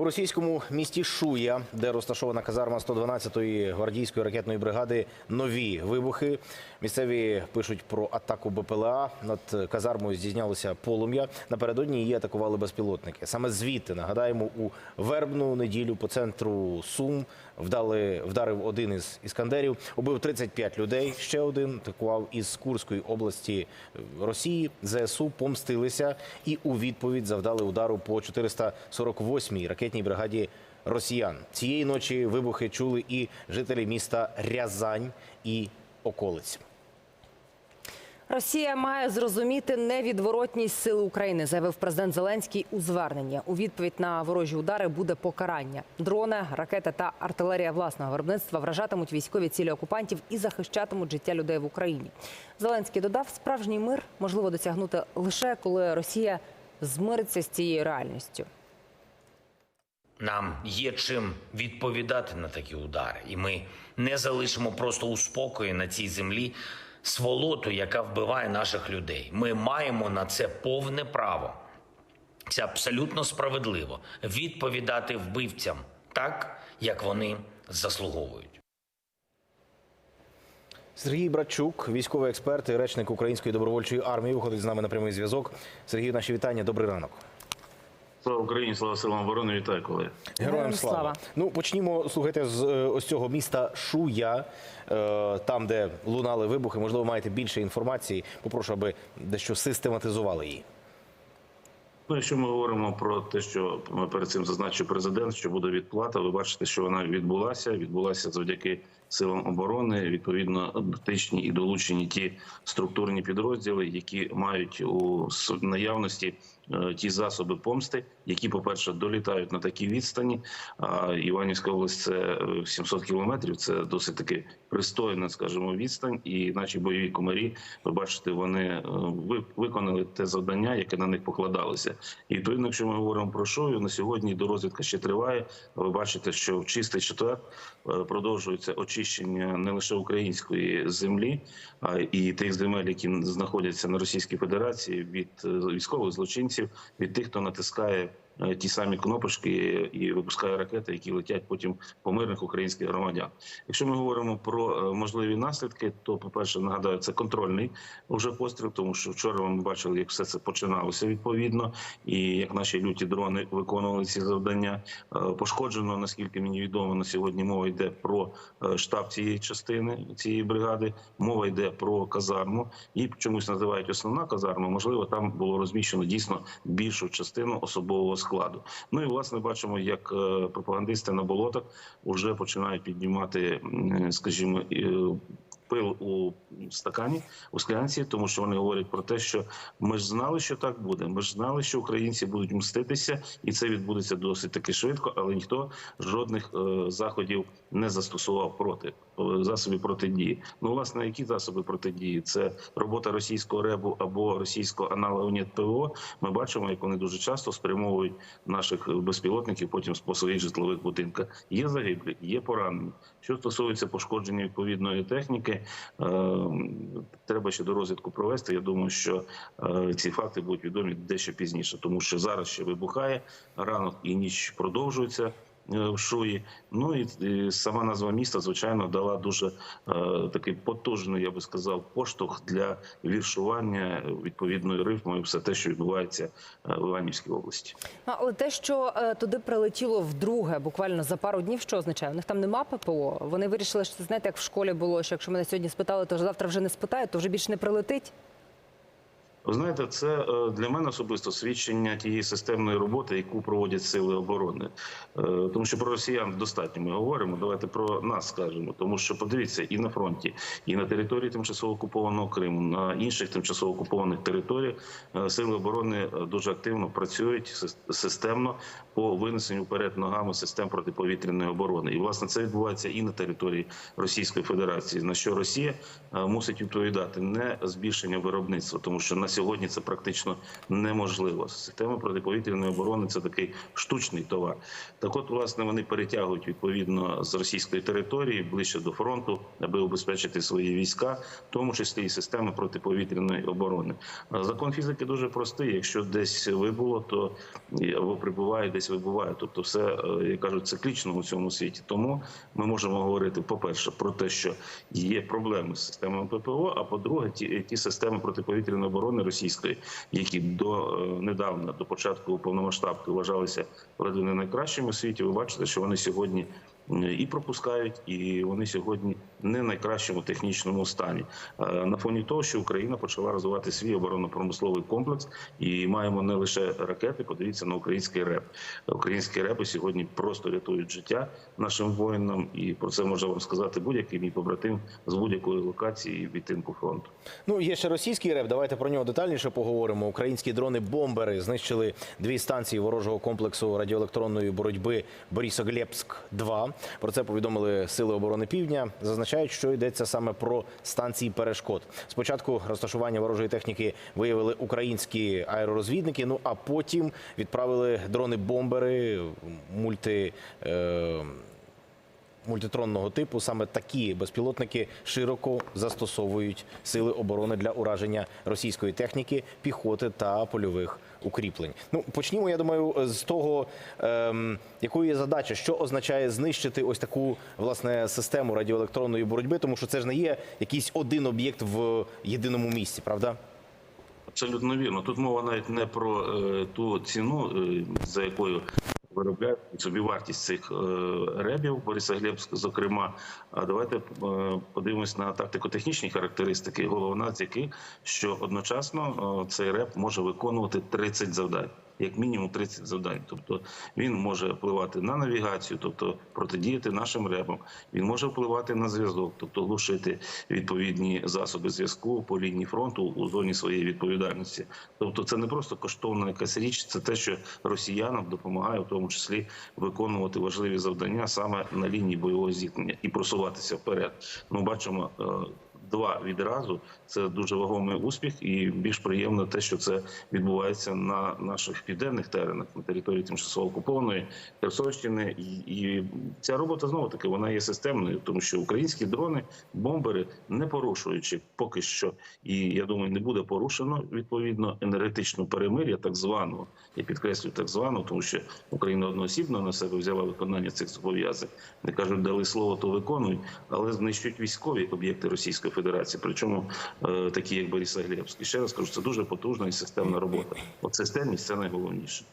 У російському місті Шуя, де розташована казарма 112-ї гвардійської ракетної бригади, нові вибухи. Місцеві пишуть про атаку БПЛА. Над казармою здійснялося полум'я. Напередодні її атакували безпілотники. Саме звідти нагадаємо, у вербну неділю по центру Сум вдали вдарив один із іскандерів. Убив 35 людей. Ще один атакував із Курської області Росії. ЗСУ помстилися і у відповідь завдали удару по 448-й ракетній бригаді росіян. Цієї ночі вибухи чули і жителі міста Рязань і околиць. Росія має зрозуміти невідворотність сили України, заявив президент Зеленський у зверненні. У відповідь на ворожі удари буде покарання. Дрони, ракети та артилерія власного виробництва вражатимуть військові цілі окупантів і захищатимуть життя людей в Україні. Зеленський додав, справжній мир можливо досягнути лише коли Росія змириться з цією реальністю. Нам є чим відповідати на такі удари, і ми не залишимо просто у спокої на цій землі сволоту, яка вбиває наших людей. Ми маємо на це повне право. Це абсолютно справедливо відповідати вбивцям так, як вони заслуговують. Сергій Братчук, військовий експерт і речник Української добровольчої армії, виходить з нами на прямий зв'язок. Сергій, наші вітання. Добрий ранок. Слава Україні, слава силам оборони, вітаю колеги. Героям слава. слава. Ну почнімо слухайте з е, ось цього міста Шуя, е, там, де лунали вибухи. Можливо, маєте більше інформації. Попрошу, аби дещо систематизували її. Ну, якщо ми говоримо про те, що ми перед цим зазначив президент, що буде відплата, ви бачите, що вона відбулася. Відбулася завдяки силам оборони. Відповідно, дотичні і долучені ті структурні підрозділи, які мають у наявності е, ті засоби помсти, які, по перше, долітають на такій відстані. А Іванівська область це е, 700 кілометрів. Це досить таки пристойна, скажімо, відстань. І наші бойові комарі, ви бачите, вони е, ви- виконали те завдання, яке на них покладалося. І відповідно, якщо ми говоримо про шою, на сьогодні дорозвідка ще триває. Ви бачите, що в чистий четвер е, продовжується очищення не лише української землі, а і тих земель, які знаходяться на Російській Федерації від е, військових злочинців, від тих, хто натискає. Е, Ті самі кнопочки і випускає ракети, які летять потім по мирних українських громадян. Якщо ми говоримо про е, можливі наслідки, то по перше, нагадаю, це контрольний вже постріл, тому що вчора ми бачили, як все це починалося відповідно, і як наші люті дрони виконували ці завдання. Е, Пошкоджено, наскільки мені відомо, на сьогодні мова йде про штаб цієї частини цієї бригади. Мова йде про казарму. Її чомусь називають основна казарма. Можливо, там було розміщено дійсно більшу частину особового складу. Ну і власне бачимо, як е, пропагандисти на болотах вже починають піднімати, скажімо, е, пил у стакані у склянці, тому що вони говорять про те, що ми ж знали, що так буде. Ми ж знали, що українці будуть мститися, і це відбудеться досить таки швидко, але ніхто жодних е, заходів не застосував проти е, засобів протидії. Ну, власне, які засоби протидії? Це робота російського ребу або російського аналогу НЕТ. Ми бачимо, як вони дуже часто спрямовують наших безпілотників потім по своїх житлових будинках. Є загиблі, є поранені. Що стосується пошкодження відповідної техніки, е, треба ще до розвідку провести. Я думаю, що е, ці факти будуть відомі дещо пізніше, тому що зараз ще вибухає ранок і ніч продовжується. Е, В Шуї, ну і, і сама назва міста, звичайно, дала дуже е, такий потужний, я би сказав, поштовх для віршування відповідною рифмою, все те, що відбувається е, в Іванівській області. Але те, що туди прилетіло вдруге, буквально за пару днів, що означає? У них там нема ППО. Вони вирішили, що знаєте, як в школі було, що якщо мене сьогодні спитали, то завтра вже не спитають, то вже більше не прилетить. Ви знаєте, це е, для мене особисто свідчення тієї системної роботи, яку проводять сили оборони. Е, Тому що про росіян достатньо ми говоримо. Давайте про нас скажемо. Тому що подивіться і на фронті, і на території тимчасово окупованого Криму, на інших тимчасово окупованих територіях е, сили оборони дуже активно працюють системно по винесенню вперед ногами систем протиповітряної оборони. І власне це відбувається і на території Російської Федерації, на що Росія мусить відповідати не збільшення виробництва, тому що на сьогодні це практично неможливо. Система протиповітряної оборони це такий штучний товар. Так, от, власне, вони перетягують відповідно з російської території ближче до фронту, аби обезпечити свої війська, в тому числі і системи протиповітряної оборони. Закон фізики дуже простий. Якщо десь вибуло, то або прибуває, десь вибуває. Тобто, все е, як кажуть, циклічно у цьому світі. Тому ми можемо говорити, по-перше, про те, що є проблеми з системами ППО. А по-друге, ті, ті системи протиповітряної оборони російської, які до е, недавно, до початку повномасштабки, вважалися ледве не найкращими у світі. Ви бачите, що вони сьогодні і пропускають, і вони сьогодні не найкращому технічному стані. Е, На фоні того, що Україна почала розвивати свій оборонно-промисловий комплекс, і маємо не лише ракети. Подивіться на український реп. Українські репи сьогодні просто рятують життя нашим воїнам, і про це може вам сказати будь-який мій побратим з будь-якої локації відтинку фронту. Ну, є ще російський реп. Давайте про нього детальніше поговоримо. Українські дрони-бомбери знищили дві станції ворожого комплексу радіоелектронної боротьби Борисоглебськ 2 Про це повідомили Сили оборони Півдня. Зазначають, що йдеться саме про станції перешкод. Спочатку розташування ворожої техніки виявили українські аеророзвідники. Ну а потім відправили дрони-бомбери мульти. Е- мультитронного типу саме такі безпілотники широко застосовують сили оборони для ураження російської техніки, піхоти та польових укріплень. Ну почнімо, я думаю, з того, ем, якою є задача, що означає знищити ось таку власне систему радіоелектронної боротьби, тому що це ж не є якийсь один об'єкт в єдиному місці, правда? Абсолютно вірно. Тут мова навіть не про е, ту ціну, е, за якою виробляють собі вартість цих ребів ребів Борисоглебськ, зокрема. А давайте е, подивимось на тактико-технічні характеристики, головна з яких, що одночасно е, цей реб може виконувати 30 завдань. Як мінімум 30 завдань, тобто він може впливати на навігацію, тобто протидіяти нашим ребам. Він може впливати на зв'язок, тобто глушити відповідні засоби зв'язку по лінії фронту у зоні своєї відповідальності. Тобто, це не просто коштовна якась річ, це те, що росіянам допомагає, в тому числі виконувати важливі завдання саме на лінії бойового зіткнення і просуватися вперед. Ну бачимо. Два відразу це дуже вагомий успіх, і більш приємно те, що це відбувається на наших південних теренах на території тимчасово окупованої Херсонщини. І ця робота знову таки вона є системною, тому що українські дрони, бомбери, не порушуючи поки що, і я думаю, не буде порушено відповідно енергетичну перемир'я, так званого. Я підкреслюю так званого, тому що Україна одноосібно на себе взяла виконання цих зобов'язань. Не кажуть, дали слово, то виконують, але знищують військові об'єкти Російської Федерації. Причому е, такі, як Борисоглебськ. І ще раз кажу, це дуже потужна і системна робота. От системність це найголовніше.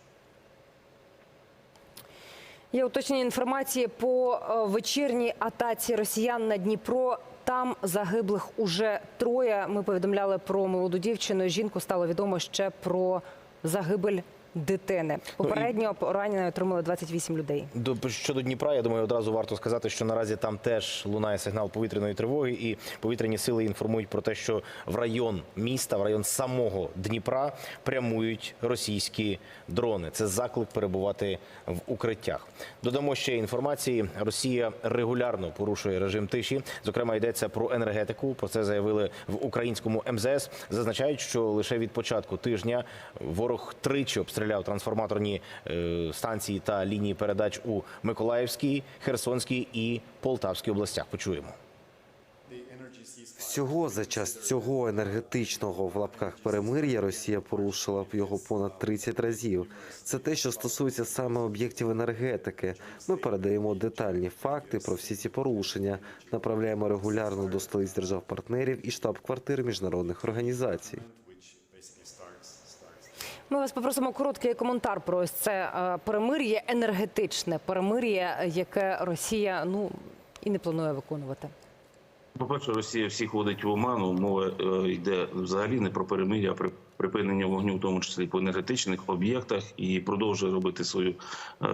Є уточнення інформації по е, вечірній атаці росіян на Дніпро. Там загиблих уже троє. Ми повідомляли про молоду дівчину. Жінку стало відомо ще про загибель дитини. Попередньо поранення отримали 28 людей. До щодо Дніпра, я думаю, одразу варто сказати, що наразі там теж лунає сигнал повітряної тривоги, і повітряні сили інформують про те, що в район міста, в район самого Дніпра прямують російські дрони. Це заклик перебувати в укриттях. Додамо ще інформації. Росія регулярно порушує режим тиші. Зокрема, йдеться про енергетику. Про це заявили в українському МЗС. Зазначають, що лише від початку тижня ворог тричі обстріляв трансформаторні е, станції та лінії передач у Миколаївській, Херсонській і Полтавській областях. Почуємо. Всього за час цього енергетичного в лапках перемир'я Росія порушила б його понад 30 разів. Це те, що стосується саме об'єктів енергетики. Ми передаємо детальні факти про всі ці порушення, направляємо регулярно до столиць держав-партнерів і штаб-квартир міжнародних організацій. Ми вас попросимо короткий коментар про ось це е, перемир'я енергетичне перемир'я, яке Росія ну і не планує виконувати. По-перше, Росія всіх водить в оману. Мова е, йде взагалі не про перемир'я, а про припинення вогню, в тому числі по енергетичних об'єктах, і продовжує робити свою е,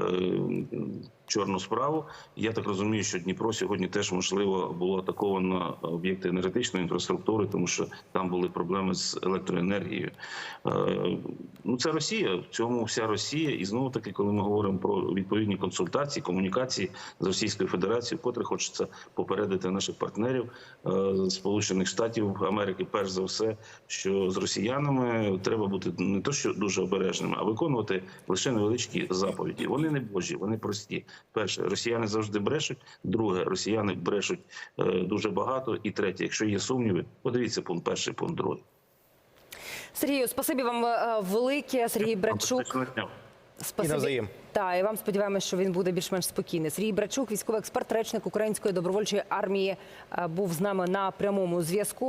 чорну справу. Я так розумію, що Дніпро сьогодні теж можливо було атаковано об'єкти енергетичної інфраструктури, тому що там були проблеми з електроенергією. Е, Ну це Росія. В цьому вся Росія. І знову таки, коли ми говоримо про відповідні консультації, комунікації з Російською Федерацією, вкотре хочеться попередити наших партнерів е, Сполучених Штатів Америки, перш за все, що з росіянами треба бути не то, що дуже обережними, а виконувати лише невеличкі заповіді. Вони не божі, вони прості. Перше, росіяни завжди брешуть. Друге, росіяни брешуть е, дуже багато. І третє, якщо є сумніви, подивіться пункт перший, пункт другий. Сергію, спасибі вам е, велике. Сергій дня. Спасибі. І. Та і вам сподіваємось, що він буде більш-менш спокійний. Сергій Брачук, військовий експерт, речник Української добровольчої армії, е, був з нами на прямому зв'язку.